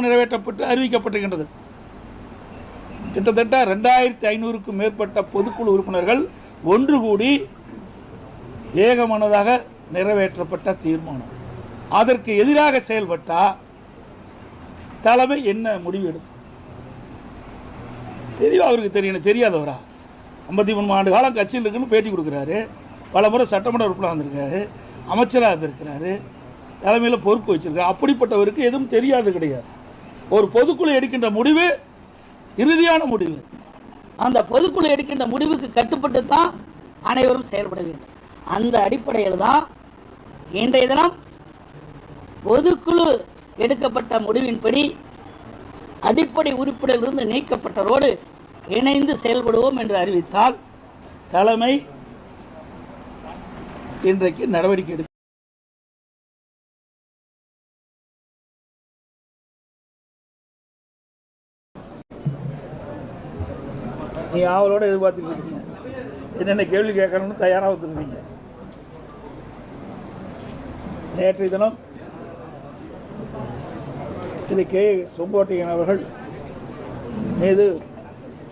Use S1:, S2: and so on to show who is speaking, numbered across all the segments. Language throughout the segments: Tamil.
S1: நிறைவேற்றப்பட்டு அறிவிக்கப்பட்டிருக்கின்றது. கிட்டத்தட்ட ரெண்டாயிரத்தி ஐநூறுக்கும் மேற்பட்ட பொதுக்குழு உறுப்பினர்கள் ஒன்று கூடி ஏகமனதாக நிறைவேற்றப்பட்ட தீர்மானம். அதற்கு எதிராக செயல்பட்டால் தலைமை என்ன முடிவு எடுக்கும்? தெளிவாக அவருக்கு தெரியணும் தெரியாதவரா? ஐம்பத்தி மூணு ஆண்டு காலம் கட்சியில் இருக்குன்னு பேட்டி கொடுக்குறாரு. பல முறை சட்டமன்ற உறுப்பினர் வந்திருக்காரு அமைச்சராக இருந்திருக்கிறாரு. தலைமையில் பொறுப்பு வச்சிருக்காரு. அப்படிப்பட்டவருக்கு எதுவும் தெரியாது கிடையாது. ஒரு பொதுக்குழு எடுக்கின்ற முடிவு இறுதியான முடிவு.
S2: அந்த பொதுக்குழு எடுக்கின்ற முடிவுக்கு கட்டுப்பட்டு தான் அனைவரும் செயல்பட வேண்டும். அந்த அடிப்படையில் தான் இன்றைய தினம் பொதுக்குழு எடுக்கப்பட்ட முடிவின்படி அடிப்படை உறுப்பினரிலிருந்து நீக்கப்பட்டவரோடு இணைந்து செயல்படுவோம் என்று அறிவித்தால்
S1: தலைமை இன்றைக்கு நடவடிக்கை எடுக்கும். நீ ஆவலோடு எதிர்பார்த்துட்டு இருக்கீங்க. என்னென்ன கேள்வி கேட்கணும்னு தயாராக வந்துருக்கீங்க. நேற்றைய தினம் திரு கே. செங்கோட்டையன் அவர்கள் மீது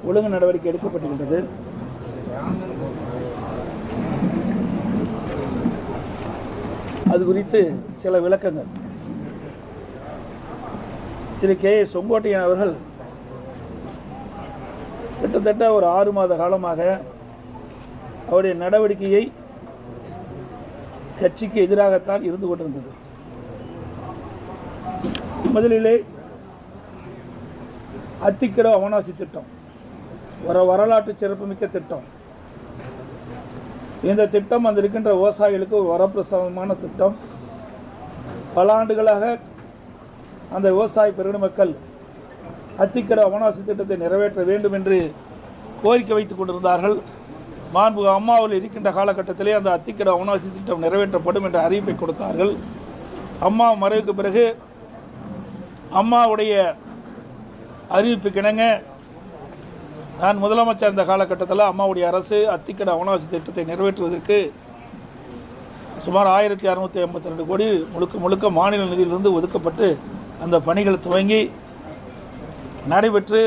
S1: ஒழுங்கு நடவடிக்கை எடுக்கப்பட்டிருக்கிறது. அது குறித்து சில விளக்கங்கள். திரு கே. செங்கோட்டையன் அவர்கள் கிட்டத்தட்ட ஒரு ஆறு மாத காலமாக அவருடைய நடவடிக்கையை கட்சிக்கு எதிராகத்தான் இருந்து கொண்டிருந்தது. முதலிலே அத்திக்கடோ அவனாசி திட்டம் ஒரு வரலாற்று சிறப்புமிக்க திட்டம். இந்த திட்டம் அந்த இருக்கின்ற விவசாயிகளுக்கு ஒரு வரப்பிரசாதமான திட்டம். பல ஆண்டுகளாக அந்த விவசாய பெருமக்கள் அத்திக்கட அவனாசி திட்டத்தை நிறைவேற்ற வேண்டும் என்று கோரிக்கை வைத்துக் கொண்டிருந்தார்கள். மாண்பு அம்மாவில் இருக்கின்ற காலகட்டத்திலே அந்த அத்திக்கட அவனாசி திட்டம் நிறைவேற்றப்படும் என்ற அறிவிப்பை கொடுத்தார்கள். அம்மா மறைவுக்கு பிறகு அம்மாவுடைய அறிவிப்புக்கிணங்க நான் முதலமைச்சர் இருந்த காலகட்டத்தில் அம்மாவுடைய அரசு அத்திக்கட அவனாசி திட்டத்தை நிறைவேற்றுவதற்கு சுமார் ஆயிரத்தி அறுநூற்றி ஐம்பத்தி ரெண்டு கோடி முழுக்க முழுக்க மாநில நிதியிலிருந்து ஒதுக்கப்பட்டு அந்த பணிகள் துவங்கி நடைபெற்று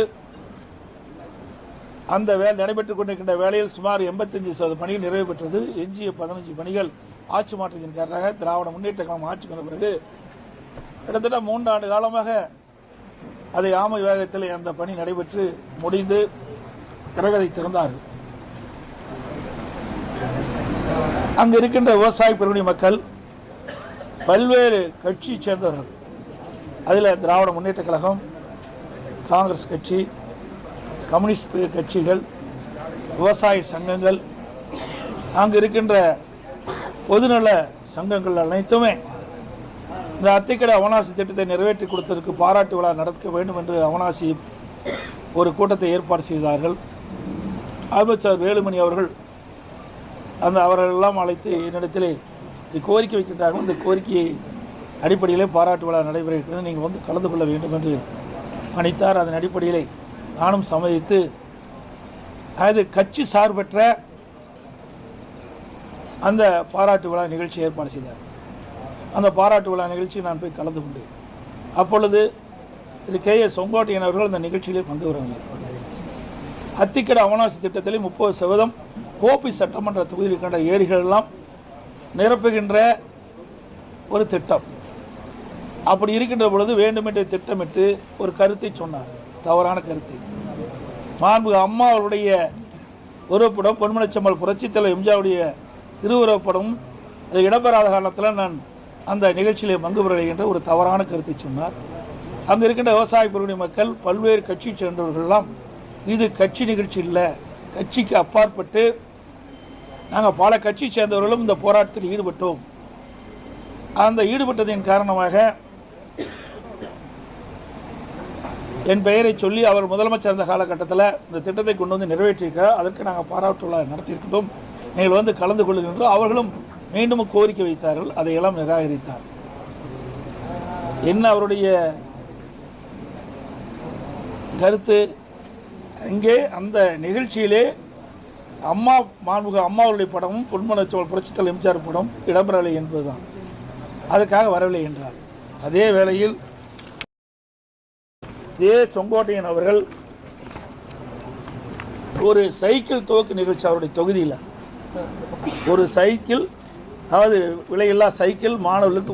S1: அந்த வே நடைபெற்றுக் கொண்டிருக்கின்ற வேலையில் சுமார் எண்பத்தஞ்சு சதவீத பணிகள் நிறைவு பெற்றது. எஞ்சிய பதினஞ்சு பணிகள் ஆட்சி மாற்றத்தின் காரணமாக திராவிட முன்னேற்ற கழகம் ஆட்சி கொண்ட பிறகு கிட்டத்தட்ட மூன்றாண்டு காலமாக அதை ஆமை வேகத்தில் அந்த பணி நடைபெற்று முடிந்து கிரகதை திறந்தார்கள். அங்கு இருக்கின்ற விவசாய பெருமணி மக்கள் பல்வேறு கட்சியை சேர்ந்தவர்கள். அதில் திராவிட முன்னேற்ற கழகம் காங்கிரஸ் கட்சி கம்யூனிஸ்ட் கட்சிகள் விவசாய சங்கங்கள் அங்கு இருக்கின்ற பொதுநல சங்கங்கள் அனைத்துமே இந்த அத்திக்கடை அவனாசி திட்டத்தை நிறைவேற்றி கொடுத்ததற்கு பாராட்டு விழா நடக்க வேண்டும் என்று அவனாசி ஒரு கூட்டத்தை ஏற்பாடு செய்தார்கள். அமைச்சர் வேலுமணி அவர்கள் அந்த அவர்களெல்லாம் அழைத்து என்னிடத்திலே கோரிக்கை வைக்கின்றார்கள். இந்த கோரிக்கையை அடிப்படையிலே பாராட்டு விழா நடைபெற நீங்கள் வந்து கலந்து கொள்ள வேண்டும் என்று அளித்தார் அதன் அடிப்படையிலே நானும் சம்மதித்து அது கட்சி சார்பற்ற அந்த பாராட்டு விழா நிகழ்ச்சி ஏற்பாடு செய்தார். அந்த பாராட்டு விழா நிகழ்ச்சியில் நான் போய் கலந்து கொண்டேன் அப்பொழுது திரு கே எஸ் செங்கோட்டையன் அவர்கள் அந்த நிகழ்ச்சியிலே பங்கு வருவாங்க அத்திக்கட அவனாசி திட்டத்திலே முப்பது சதவீதம் கோபி சட்டமன்ற தொகுதியில் இருக்கின்ற ஏரிகள் எல்லாம் நிரப்புகின்ற ஒரு திட்டம். அப்படி இருக்கின்ற பொழுது வேண்டுமென்றே திட்டமிட்டு ஒரு கருத்தை சொன்னார். தவறான கருத்தை. மாண்பு அம்மா அவருடைய உருவப்படம் பொன்மனச்சம்மல் புரட்சித் எம்ஜாவுடைய எம்ஜிஆருடைய திருவுருவப்படம் அது இடம்பெறாத காரணத்தில் நான் அந்த நிகழ்ச்சியிலே பங்கு பெறலை என்ற ஒரு தவறான கருத்தை சொன்னார். அங்கு இருக்கின்ற விவசாய பிரிவினை மக்கள் பல்வேறு கட்சி சேர்ந்தவர்கள்லாம் இது கட்சி நிகழ்ச்சி இல்லை கட்சிக்கு அப்பாற்பட்டு நாங்கள் பல கட்சி சேர்ந்தவர்களும் இந்த போராட்டத்தில் ஈடுபட்டோம். அந்த ஈடுபட்டதின் காரணமாக என் பெயரை சொல்லி அவர் முதலமைச்சர் இருந்த காலகட்டத்தில் இந்த திட்டத்தை கொண்டு வந்து நிறைவேற்றியிருக்கிறார். அதற்கு நாங்கள் பாராட்டுள்ள நடத்தியிருக்கிறோம் நீங்கள் வந்து கலந்து கொள்ளுகின்றோம் அவர்களும் மீண்டும் கோரிக்கை வைத்தார்கள். அதையெல்லாம் நிராகரித்தார். என்ன அவருடைய கருத்து? அங்கே அந்த நிகழ்ச்சியிலே அம்மா மாண்புக அம்மாவுடைய படமும் பொன்மனச்சோல் புரட்சித்தல் எம்ஜிஆர் படம் இடம்பெறவில்லை என்பதுதான். அதுக்காக வரவில்லை என்றார். அதே வேளையில் இதே செங்கோட்டையன் அவர்கள் ஒரு சைக்கிள் துவக்கு நிகழ்ச்சி அவருடைய தொகுதியில். ஒரு சைக்கிள் அதாவது விலையில்லா சைக்கிள் மாணவர்களுக்கு